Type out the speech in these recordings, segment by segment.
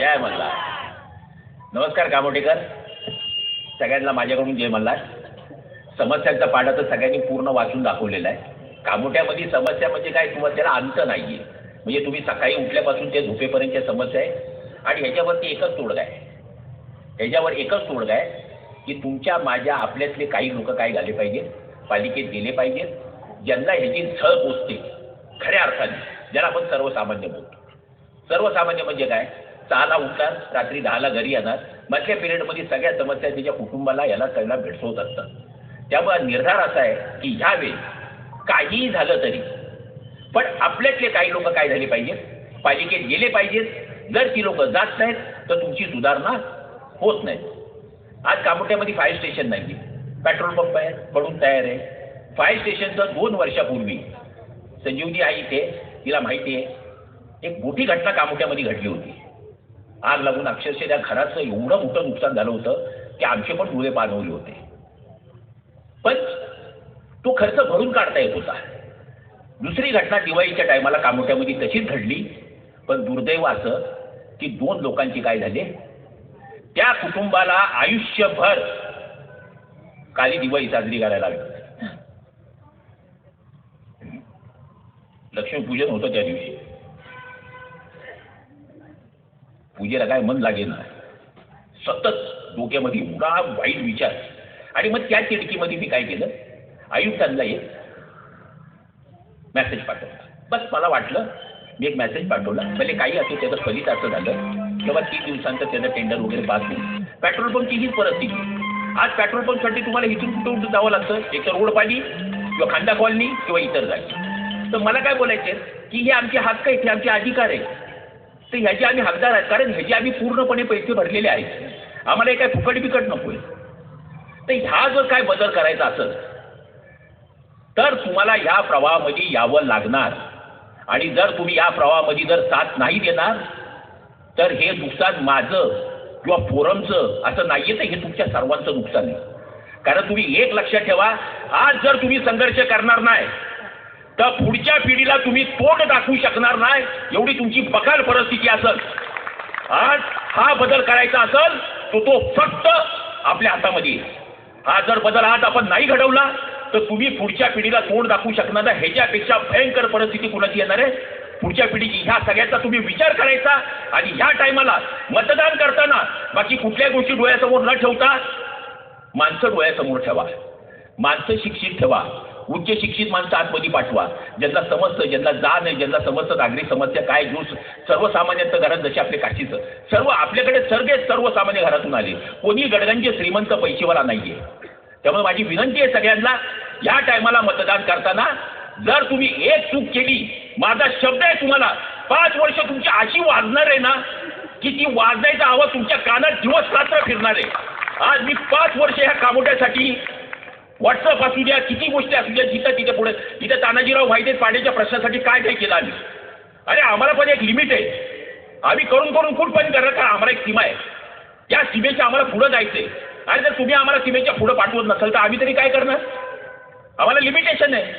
जय मल्हार. नमस्कार कामोटेकर. सगळ्यांना माझ्याकडून जय मल्हार. समस्यांचा पाडा तर सगळ्यांनी पूर्ण वाचून दाखवलेला आहे. कामोट्यामध्ये समस्या म्हणजे काय? समस्याला अंत नाहीये. म्हणजे तुम्ही सकाळी उठल्यापासून ते झोपेपर्यंतच्या समस्या आहे आणि ह्याच्यावरती एकच तोडगा आहे. ह्याच्यावर एकच तोडगा आहे की तुमच्या माझ्या आपल्यातले काही लोक काय झाले पाहिजेत? पालिकेत गेले पाहिजेत. ज्यांना ह्याची झळ पोचते खऱ्या अर्थाने. ज्याला आपण सर्वसामान्य बोलतो. सर्वसामान्य म्हणजे काय? सहाला उठणार रात्री दहाला घरी येणार. मधल्या पिरियडमध्ये सगळ्या समस्या त्याच्या कुटुंबाला याला सगळ्या भेडसवत असतात. त्यामुळे निर्धार असा आहे की ह्यावेळी काहीही झालं तरी पण आपल्यातले काही लोक काय झाले पाहिजेत? पालिकेत गेले पाहिजेत. जर ती लोक जात नाहीत तर तुमची सुधारणा होत नाही आज कामोट्यामध्ये फायर स्टेशन नाही पेट्रोल पंप आहे पडून तयार आहे. फायर स्टेशनचं दोन वर्षापूर्वी संजीवनी आई इथे तिला माहिती आहे एक मोठी घटना कामोट्यामध्ये घडली होती. आग लागून अक्षरशः त्या घराचं एवढं मोठं नुकसान झालं होतं की आमचे पण डोळे पाणवले होते. पण तो खर्च भरून काढता येत होता. दुसरी घटना दिवाळीच्या टायमाला कामोट्यामध्ये तशीच घडली. पण दुर्दैव असं की दोन लोकांची काय झाले? त्या कुटुंबाला आयुष्यभर काली दिवाळी साजरी करायला लागली. लक्ष्मीपूजन होतं त्या दिवशी. पूजेला काय मन लागे सतत डोक्यामध्ये एवढा वाईट विचार. आणि मग त्या तिडकीमध्ये मी काय केलं? आयुक्तांना एक मेसेज पाठवला. बस मला वाटलं मी एक मेसेज पाठवला. भले काही असो त्याचं फलित असं झालं. किंवा तीन दिवसांचं त्याचं टेंडर वगैरे पास होईल पेट्रोल पंपची हीच परिस्थिती आज पेट्रोल पंपसाठी तुम्हाला इथून कुठं कुठं जावं लागतं? एक तर रोड पाणी किंवा खांदा कॉलनी किंवा इतर जागी. तर मला काय बोलायचं की हे आमचे हक्क आहेत हे आमचे अधिकार आहेत. तर ह्याचे आम्ही हकदार आहेत. कारण ह्याचे आम्ही पूर्णपणे पैसे भरलेले आहेत. आम्हाला काय फुकट बिकट नकोय. तर ह्या जर काय बदल करायचा असेल तर तुम्हाला या प्रवाहामध्ये यावं लागणार. आणि जर तुम्ही या प्रवाहामध्ये जर साथ नाही देणार तर हे नुकसान माझं किंवा फोरमचं असं नाहीये तर हे तुमच्या सर्वांचं नुकसान आहे. कारण तुम्ही एक लक्षात ठेवा आज जर तुम्ही संघर्ष करणार नाही तर पुढच्या पिढीला तुम्ही तोंड दाखवू शकणार नाही. एवढी तुमची बकाल परिस्थिती असेल. आज हा बदल करायचा असेल तो तो फक्त आपल्या हातामध्ये हा जर बदल आज आपण नाही घडवला तर तुम्ही पुढच्या पिढीला तोंड दाखवू शकणार नाही. ह्याच्यापेक्षा भयंकर परिस्थिती कुणाची येणार आहे? पुढच्या पिढीची ह्या सगळ्याचा तुम्ही विचार करायचा आणि ह्या टायमाला मतदान करताना बाकी कुठल्या गोष्टी डोळ्यासमोर न ठेवता माणसं डोळ्यासमोर ठेवा. माणसं शिक्षित ठेवा. उच्च शिक्षित माणसं आतमध्ये पाठवा. ज्यांना समजतं ज्यांना जाण आहे ज्यांना समजतं नागरिक समस्या काय घेऊन सर्वसामान्यांचं घरात जसे आपले काशीचं. सर्व आपल्याकडे सगळे सर्वसामान्य घरातून आले. कोणी गडगंजे श्रीमंत पैसेवाला नाहीये. त्यामुळे माझी विनंती आहे सगळ्यांना या टायमाला मतदान करताना जर तुम्ही एक चूक केली माझा शब्द आहे तुम्हाला पाच वर्ष तुमची अशी वाजणार आहे ना की ती वाजण्याचा आवाज तुमच्या कानात दिवस रात्र फिरणार आहे. आज मी पाच वर्ष ह्या कामोट्यासाठी व्हॉट्सअप असू द्या किती गोष्टी असू द्या जिथं तिथे पुढे तिथे तानाजीराव वाहिदेत पाण्याच्या प्रश्नासाठी काय काय केलं आम्ही. अरे आम्हाला पण एक लिमिट आहे. आम्ही करून करून कुठपर्यंत करणार का आम्हाला एक सीमा आहे. त्या सीमेच्या आम्हाला पुढं जायचंय. आणि जर तुम्ही आम्हाला सीमेच्या पुढं पाठवत नसाल तर आम्ही तरी काय करणार? आम्हाला लिमिटेशन आहे.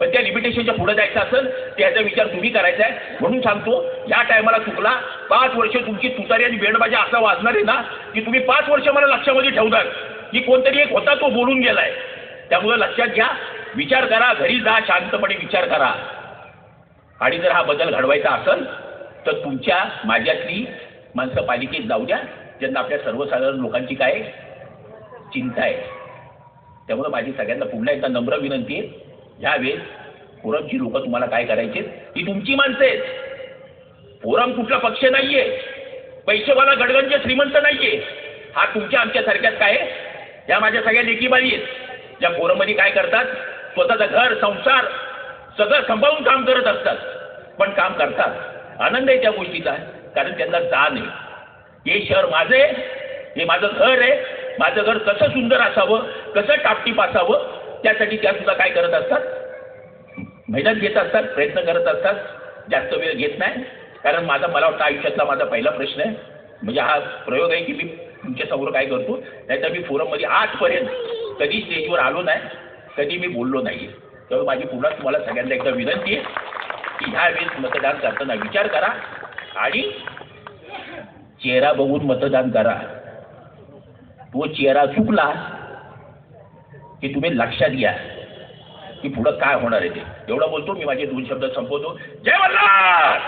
पण त्या लिमिटेशनच्या पुढे जायचं असेल त्याचा विचार तुम्ही करायचा आहे. म्हणून सांगतो या टायमाला चुकला. पाच वर्ष तुमची तुतारी आणि बेंडबाजी असा वाजणार आहे ना की तुम्ही पाच वर्ष मला लक्षामध्ये ठेवणार. की कोणतरी एक होता तो बोलून गेलाय. त्यामुळे लक्षात घ्या विचार करा घरी जा शांतपणे विचार करा. आणि जर हा बदल घडवायचा असेल तर तुमच्या माझ्यातली माणसं पालिकेत जाऊ द्या ज्यांना आपल्या सर्वसाधारण लोकांची काय चिंता आहे. त्यामुळे माझी सगळ्यांना पुन्हा एकदा नम्र विनंती आहे ह्यावेळेस फोरमची लोक तुम्हाला काय करायचे ती तुमची माणसं आहेत. फोरम कुठला पक्ष नाहीये. पैसेवाला गडगंज श्रीमंत नाहीये. हा तुमच्या आमच्यासारख्याच काय आहे? या माझ्या सगळ्या लेखीबाई आहेत. ज्या पोरंमध्ये काय करतात? स्वतःचं घर संसार सगळं सांभाळून काम करत असतात. पण काम करतात. आनंद आहे त्या गोष्टीचा कारण त्यांना जाण आहे. हे शहर माझं आहे हे माझं घर आहे. माझं घर कसं सुंदर असावं कसं टापटीप असावं त्यासाठी त्या सुद्धा काय करत असतात? मेहनत घेत असतात प्रयत्न करत असतात. जास्त वेळ घेत नाही. कारण माझा मला वाटतं आयुष्यातला माझा पहिला प्रश्न आहे. म्हणजे हा प्रयोग आहे की मी तुमच्यासमोर काय करतो? नाहीतर मी फोरममध्ये आजपर्यंत कधी स्टेजवर आलो नाही कधी मी बोललो नाही त्यामुळे माझी पुन्हा तुम्हाला सगळ्यांना एकदा विनंती आहे की ह्या वेळेस मतदान करताना विचार करा आणि चेहरा बघून मतदान करा. तो चेहरा चुकला की तुम्ही लक्षात घ्या की पुढं काय होणार आहे ते. एवढं बोलतो मी माझे दोन शब्द संपवतो. जय मल्हार!